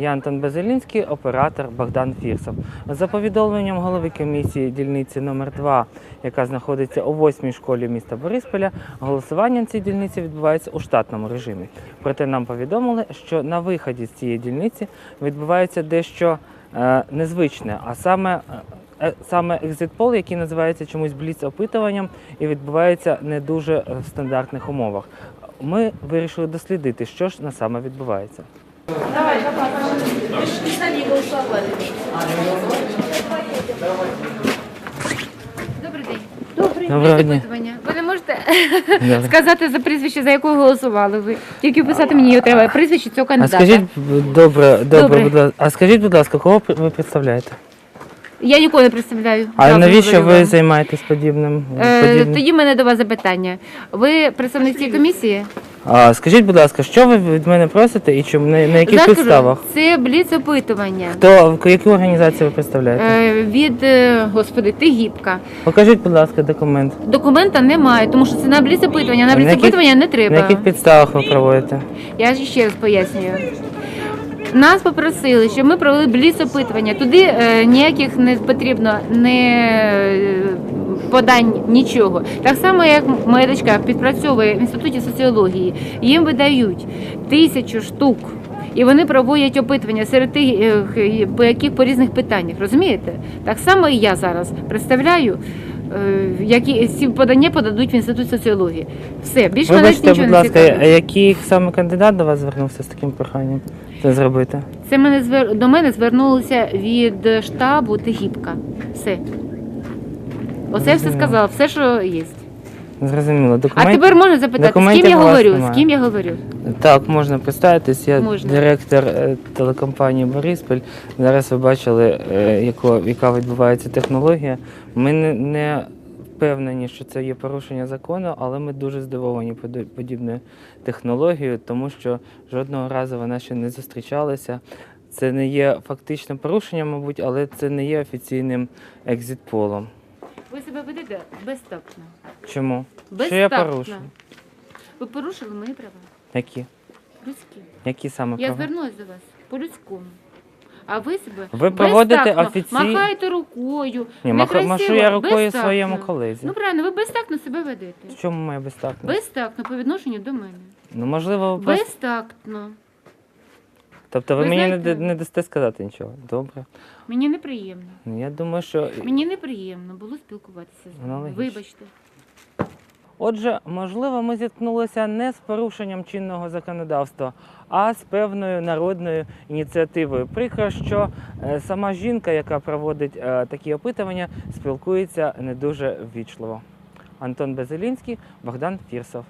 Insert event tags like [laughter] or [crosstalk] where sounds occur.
Я Антон Безелінський, оператор Богдан Фірсов. За повідомленням голови комісії дільниці номер 2 яка знаходиться у 8 школі міста Борисполя, голосування на цій дільниці відбувається у штатному режимі. Проте нам повідомили, що на виході з цієї дільниці відбувається дещо е, незвичне, а саме. е, е, Саме екзит-пол, який називається чомусь бліц-опитуванням і відбувається не дуже в стандартних умовах. Ми вирішили дослідити, що ж на саме відбувається. Добрий день. Доброго дня. Запитування. Ви не можете [laughs] сказати за прізвище, за якого голосували ви? Тільки писати мені його треба. Прізвище цього А кандидата. скажіть, б- добре, добре, Добре. будь ласка. А скажіть, будь ласка, кого ви представляєте? Я нікого не представляю. А навіщо говорю ви вам. займаєтесь подібним? Е, подібним? тоді в мене до вас запитання. Ви представник цієї комісії? А, скажіть, будь ласка, що ви від мене просите і чому на, на яких Зараз підставах? Це бліц опитування. Хто яку організацію ви представляєте? Е, від, е, господи, Тигіпка. Покажіть, будь ласка, документ. Документа немає, тому що це на бліц опитування. На На бліц яких- опитування не На треба. яких підставах ви проводите? Я ж ще раз пояснюю. Нас попросили, щоб ми провели бліц опитування. Туди е, ніяких не потрібно не е, подань нічого. Так само, як моя дочка підпрацьовує в інституті соціології, їм видають тисячу штук. І вони проводять опитування серед тих, е, по яких по різних питаннях. Розумієте? Так само і я зараз представляю, е, які ці подання подадуть в інститут соціології. Все, більше мене нічого будь не цікавить. який саме кандидат до вас звернувся з таким проханням це зробити? Це мене звер... до мене звернулося від штабу Тигіпка. Все. Оце все сказала, все, що є. Зрозуміло. А тепер можна запитати, з ким я говорю? З ким я говорю? Так, можна представитись. Я Можна. директор е, телекомпанії Бориспіль. Зараз ви бачили, е, яко, яка відбувається технологія. Ми не, не впевнені, що це є порушення закону, але ми дуже здивовані поди- подібною технологією, тому що жодного разу вона ще не зустрічалася. Це не є фактичним порушенням, мабуть, але це не є офіційним екзит-полом. Ви себе ведете безтактно. Чому? Що я Безтактно. порушую? Ви порушили мої права. Які? Людські. Які саме Я права? звернулася до вас по-людському. А ви себе Ви проводите безтактно офіцій- махаєте рукою. Ні, некрасиво, машу я рукою безтактно. своєму колезі. Ну правильно, ви безтактно себе ведете. В чому моя безтактність? Безтактно по відношенню до мене. Ну, можливо, ви просто... Безтактно. Тобто ви, Ви мені не, знаєте- да- не дасте сказати нічого. Добре. Мені неприємно. Ну, я думаю, що. Мені неприємно було спілкуватися з вами. Аналогічно. Вибачте. Отже, можливо, ми зіткнулися не з порушенням чинного законодавства, а з певною народною ініціативою. Прикро, що е, сама жінка, яка проводить е, такі опитування, спілкується не дуже ввічливо. Антон Безелінський, Богдан Фірсов.